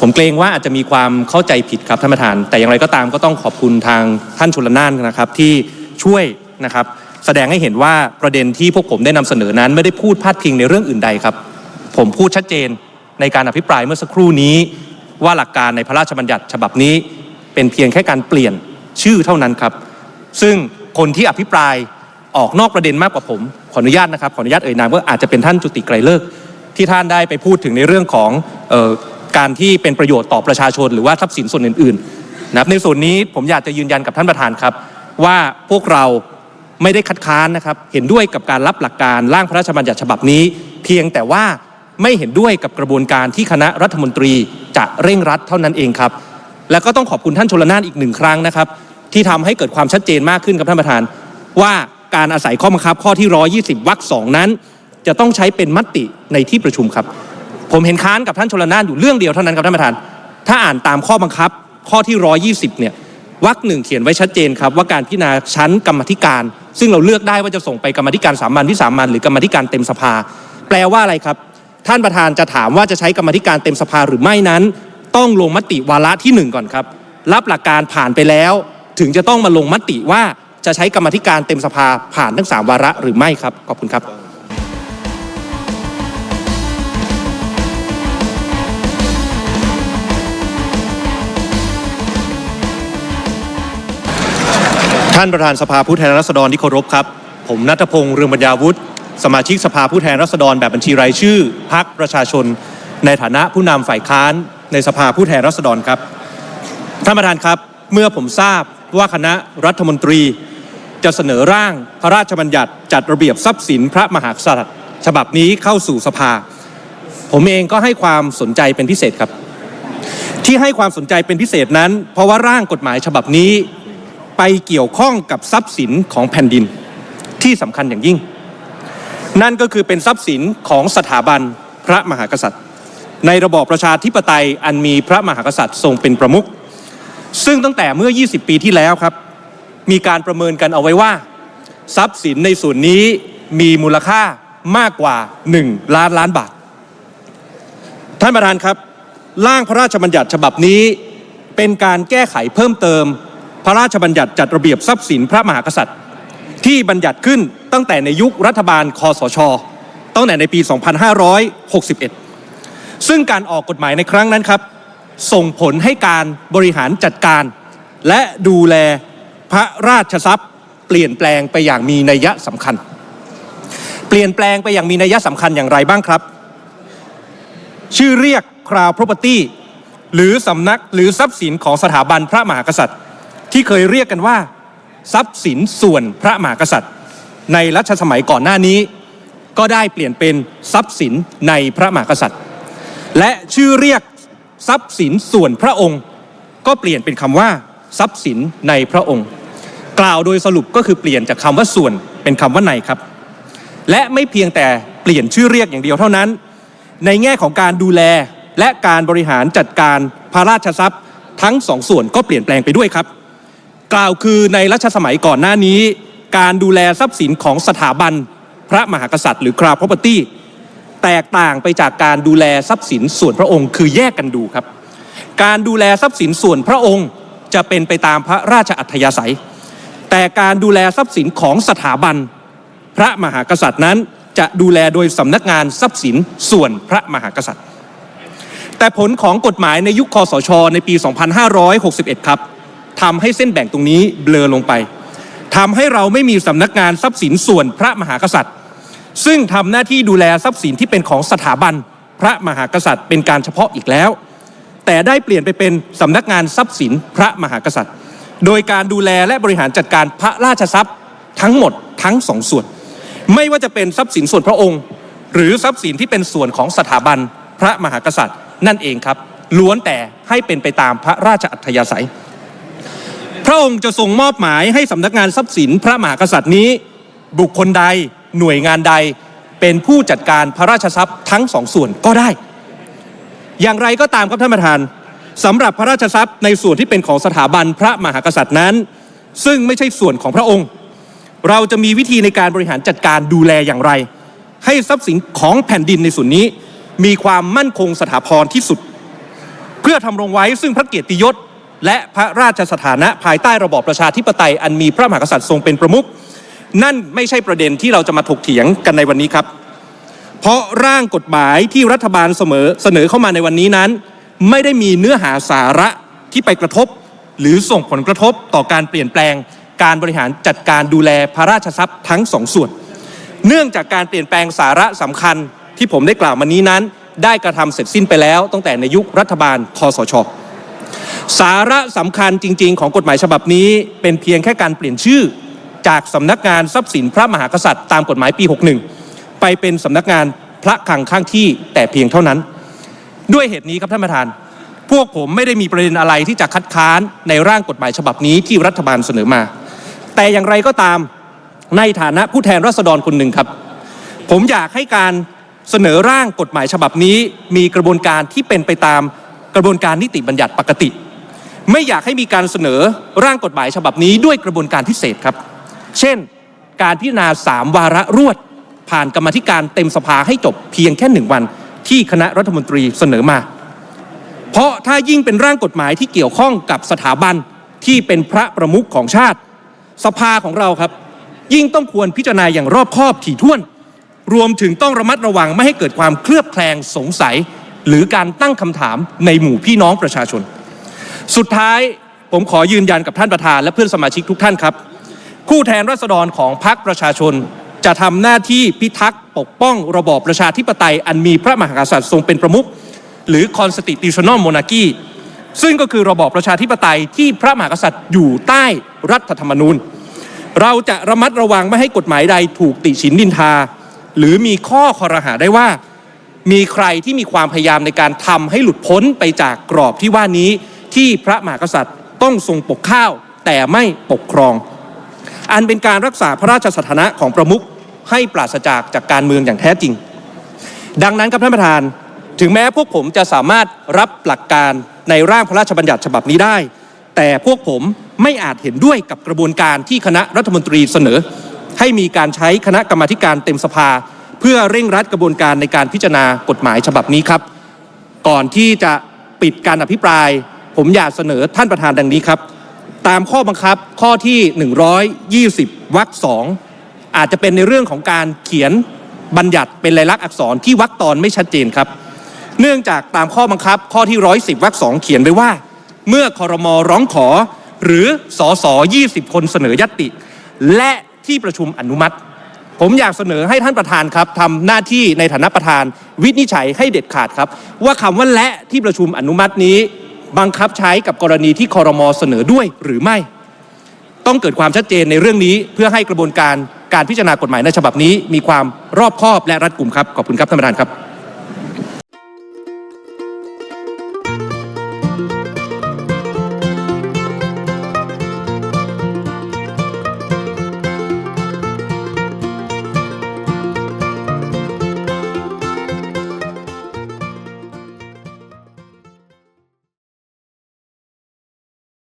ผมเกรงว่าอาจจะมีความเข้าใจผิดครับท่านประธาน แต่อย่างไรก็ตามก็ต้องขอบคุณทางท่านชลนานนะครับที่ช่วยนะครับแสดงให้เห็นว่าประเด็นที่พวกผมได้นำเสนอนั้น ไม่ได้พูดพาดพิงในเรื่องอื่นใดครับ ผมพูดชัดเจนในการอภิปรายเมื่อสักครู่นี้ ว่าหลักการในพระราชบัญญัติฉบับนี้ เป็นเพียงแค่การเปลี่ยนชื่อเท่านั้นครับ ซึ่งคนที่อภิปรายออกนอกประเด็นมากกว่าผม ขออนุญาตนะครับขออนุญาตเอ่ยนามว่าอาจจะเป็นท่านจุติไกรเลิกที่ท่านได้ไปพูดถึงในเรื่องของออ การที่เป็นประโยชน์ต่อประชาชน หรือว่าทรัพย์สินส่วนอื่นๆนะครับในส่วนนี้ผมอยากจะยืนยันกับท่านประธานครับ ว่าพวกเราไม่ได้คัดค้านนะครับเห็นด้วยกับการรับหลักการร่างพระราชบัญญัติฉบับนี้ เพียงแต่ว่าไม่เห็นด้วยกับกระบวนการที่คณะรัฐมนตรีจะเร่งรัดเท่านั้นเองครับ แล้วก็ต้องขอบคุณท่านชลนานอีกหนึ่งครั้งนะครับ ที่ทำให้เกิดความชัดเจนมากขึ้นครับท่านประธาน ว่าการอาศัยข้อบังคับข้อที่ 120วรรคสองนั้น จะต้องใช้เป็นมติในที่ประชุมครับ ผมเห็นค้านกับท่านชลนานอยู่เรื่องเดียวเท่านั้นครับท่านประธาน ถ้าอ่านตามข้อบังคับ ข้อที่ 120 เนี่ยวรรคหนึ่งเขียนไว้ชัดเจนครับว่าการพิจารณาชั้นกรรมธิการ ซึ่งเราเลือกได้ว่าจะส่งไปกรรมธิการสามัญวิสามัญหรือกรรมธิการเต็มสภา แปลว่าอะไรครับ ท่านประธานจะถามว่าจะใช้กรรมธิการเต็มสภาหรือไม่นั้น ต้องลงมติวาระที่หนึ่งก่อนครับ รับหลักการผ่านไปแล้ว ถึงจะต้องมาลงมติว่าจะใช้กรรมธิการเต็มสภาผ่านทั้งสามวาระหรือไม่ครับขอบคุณครับ ท่านประธานสภาผู้แทนราษฎรที่เคารพครับ ผมนัทพงษ์เรืองปัญญาวุฒิสมาชิกสภาผู้แทนราษฎรแบบบัญชีรายชื่อพักประชาชน ในฐานะผู้นำฝ่ายค้านในสภาผู้แทนราษฎรครับ ท่านประธานครับเมื่อผมทราบว่าคณะรัฐมนตรี จะเสนอร่างพระราชบัญญัติจัดระเบียบทรัพย์สินพระมหากษัตริย์ ฉบับนี้เข้าสู่สภา ผมเองก็ให้ความสนใจเป็นพิเศษครับ ที่ให้ความสนใจเป็นพิเศษนั้น เพราะว่าร่างกฎหมายฉบับนี้ ไปเกี่ยวข้องกับทรัพย์สินของแผ่นดินที่สำคัญอย่างยิ่ง นั่นก็คือเป็นทรัพย์สินของสถาบันพระมหากษัตริย์ ในระบอบประชาธิปไตยอันมีพระมหากษัตริย์ทรงเป็นประมุขซึ่งตั้งแต่เมื่อ 20 ปีที่แล้วครับ มีการประเมินกันเอาไว้ว่า ทรัพย์สินในส่วนนี้มีมูลค่ามากกว่า 1 ล้านล้านบาท ท่านประธานครับ ร่างพระราชบัญญัติฉบับนี้เป็นการแก้ไขเพิ่มเติม ระราชบัญญัติจัดระเบียบทรัพย์สินพระมหากษัตริย์ ที่บัญญัติขึ้นตั้งแต่ในยุครัฐบาลคอสช ตั้งแต่ในปี 2561 ซึ่งการออกกฎหมายในครั้งนั้นครับ ส่งผลให้การบริหารจัดการ และดูแลพระราชทรัพย์ เปลี่ยนแปลงไปอย่างมีนัยสำคัญ เปลี่ยนแปลงไปอย่างมีนัยสำคัญอย่างไรบ้างครับ ชื่อเรียก Crown Property หรือสำนักหรือทรัพย์สินของสถาบันพระมหากษัตริย์ ที่เคยเรียกกันว่า ทรัพย์สินส่วนพระมหากษัตริย์ ในรัชสมัยก่อนหน้านี้ ก็ได้เปลี่ยนเป็นทรัพย์สินในพระมหากษัตริย์ และชื่อเรียกทรัพย์สินส่วนพระองค์ ก็เปลี่ยนเป็นคำว่า ทรัพย์สินในพระองค์ กล่าวโดยสรุปก็คือเปลี่ยนจากคำว่าส่วนเป็นคำว่าในครับ และไม่เพียงแต่เปลี่ยนชื่อเรียกอย่างเดียวเท่านั้น ในแง่ของการดูแลและการบริหารจัดการพระราชทรัพย์ ทั้งสองส่วนก็เปลี่ยนแปลงไปด้วยครับ กล่าวคือในรัชสมัยก่อนหน้านี้ การดูแลทรัพย์สินของสถาบันพระมหากษัตริย์หรือ Crown Property แตกต่างไปจากการดูแลทรัพย์สินส่วนพระองค์ คือแยกกันดูครับ การดูแลทรัพย์สินส่วนพระองค์จะเป็นไปตามพระราชอัธยาศัย แต่การดูแลทรัพย์สินของสถาบัน พระมหากษัตริย์นั้นจะดูแลโดยสำนักงานทรัพย์สินส่วนพระมหากษัตริย์ แต่ผลของกฎหมายในยุคคอสช ในปี 2561 ครับ ทำให้เส้นแบ่งตรงนี้เบลอลงไปทำให้เราไม่มีสำนักงานทรัพย์สินส่วนพระมหากษัตริย์ ซึ่งทำหน้าที่ดูแลทรัพย์สินที่เป็นของสถาบันพระมหากษัตริย์ เป็นการเฉพาะอีกแล้ว แต่ได้เปลี่ยนไปเป็นสำนักงานทรัพย์สินพระมหากษัตริย์ โดยการดูแลและบริหารจัดการพระราชทรัพย์ทั้งหมดทั้งสองส่วน ไม่ว่าจะเป็นทรัพย์สินส่วนพระองค์ หรือทรัพย์สินที่เป็นส่วนของสถาบันพระมหากษัตริย์ นั่นเองครับล้วนแต่ให้เป็นไปตามพระราชอัธยาศัย พระองค์จะทรงมอบหมายให้สำนักงานทรัพย์สินพระมหากษัตริย์นี้ บุคคลใดหน่วยงานใดเป็นผู้จัดการพระราชทรัพย์ทั้งสองส่วนก็ได้ อย่างไรก็ตามครับท่านประธานสำหรับพระราชทรัพย์ในส่วนที่เป็นของสถาบันพระมหากษัตริย์นั้น ซึ่งไม่ใช่ส่วนของพระองค์ เราจะมีวิธีในการบริหารจัดการดูแลอย่างไร ให้ทรัพย์สินของแผ่นดินในส่วนนี้ มีความมั่นคงสถาพรที่สุด เพื่อทำรงไว้ซึ่งพระเกียรติยศ และพระราชสถานะภายใต้ระบอบประชาธิปไตยอันมีพระมหากษัตริย์ทรงเป็นประมุขนั่นไม่ใช่ประเด็นที่เราจะมาถกเถียงกันในวันนี้ครับ เพราะร่างกฎหมายที่รัฐบาลเสมอเสนอเข้ามาในวันนี้นั้น ไม่ได้มีเนื้อหาสาระที่ไปกระทบ หรือส่งผลกระทบต่อการเปลี่ยนแปลง การบริหารจัดการดูแลพระราชทรัพย์ทั้งสองส่วน เนื่องจากการเปลี่ยนแปลงสาระสำคัญที่ผมได้กล่าวมานี้นั้น ได้กระทำเสร็จสิ้นไปแล้ว ตั้งแต่ในยุครัฐบาลคอสช สาระสำคัญจริง ๆ ของกฎหมายฉบับนี้ เป็นเพียงแค่การเปลี่ยนชื่อ จากสำนักงานทรัพย์สินพระมหากษัตริย์ตามกฎหมายปี 61 ไปเป็นสำนักงานพระคลังข้างที่แต่เพียงเท่านั้น ด้วยเหตุนี้ครับท่านประธาน พวกผมไม่ได้มีประเด็นอะไรที่จะคัดค้านในร่างกฎหมายฉบับนี้ที่รัฐบาลเสนอมา แต่อย่างไรก็ตามในฐานะผู้แทนราษฎรคนหนึ่งครับ ผมอยากให้การเสนอร่างกฎหมายฉบับนี้ มีกระบวนการที่เป็นไปตามกระบวนการนิติบัญญัติปกติ ไม่อยากให้มีการเสนอร่างกฎหมายฉบับนี้ด้วยกระบวนการพิเศษครับ เช่น การพิจารณาสามวาระรวด ผ่านกรรมธิการเต็มสภาให้จบเพียงแค่หนึ่งวันที่คณะรัฐมนตรีเสนอมา เพราะถ้ายิ่งเป็นร่างกฎหมายที่เกี่ยวข้องกับสถาบันที่เป็นพระประมุขของชาติ สภาของเราครับ ยิ่งต้องควรพิจารณาอย่างรอบคอบถี่ถ้วน รวมถึงต้องระมัดระวังไม่ให้เกิดความเคลือบแคลงสงสัย หรือการตั้งคำถามในหมู่พี่น้องประชาชน สุดท้ายผมขอยืนยันกับท่านประธานและเพื่อนสมาชิกทุกท่านครับผู้แทนราษฎรของพรรคประชาชน จะทำหน้าที่พิทักษ์ปกป้องระบอบประชาธิปไตย อันมีพระมหากษัตริย์ทรงเป็นประมุขหรือ constitutional monarchy ซึ่งก็คือระบอบประชาธิปไตยที่พระมหากษัตริย์อยู่ใต้รัฐธรรมนูญ เราจะระมัดระวังไม่ให้กฎหมายใดถูกติฉินนินทา หรือมีข้อคอรหาได้ว่า มีใครที่มีความพยายามในการทำให้หลุดพ้นไปจากกรอบที่ว่านี้ ที่พระมหากษัตริย์ต้องทรงปกข้าวแต่ไม่ปกครอง อันเป็นการรักษาพระราชสถานะของประมุขให้ปราศจากจากการเมืองอย่างแท้จริง ดังนั้นครับท่านประธาน ถึงแม้พวกผมจะสามารถรับหลักการในร่างพระราชบัญญัติฉบับนี้ได้ แต่พวกผมไม่อาจเห็นด้วยกับกระบวนการที่คณะรัฐมนตรีเสนอ ให้มีการใช้คณะกรรมาการเต็มสภา เพื่อเร่งรัดกระบวนการในการพิจารณากฎหมายฉบับนี้ครับ ก่อนที่จะปิดการอภิปราย ผมอยากเสนอท่านประธานดังนี้ครับ ตามข้อบังคับข้อที่ 120วรรคสองอาจจะเป็นในเรื่องของการเขียนบัญญัติเป็นลายลักษณ์อักษรที่วรรคตอนไม่ชัดเจนครับ เนื่องจากตามข้อบังคับข้อที่ 110วรรคสองเขียนไว้ว่า เมื่อคอรมอร้องขอหรือสอสอ20 คนเสนอยตติ และที่ประชุมอนุมัติ ผมอยากเสนอให้ท่านประธานครับทำหน้าที่ในฐานะประธานวินิจฉัยให้เด็ดขาดครับ ว่าคำว่าและที่ประชุมอนุมัตินี้ บังคับใช้กับกรณีที่คอรมอเสนอด้วยหรือไม่ ต้องเกิดความชัดเจนในเรื่องนี้เพื่อให้กระบวนการการพิจารณากฎหมายในฉบับนี้ มีความรอบคอบและรัดกุมครับขอบคุณครับท่านประธานครับ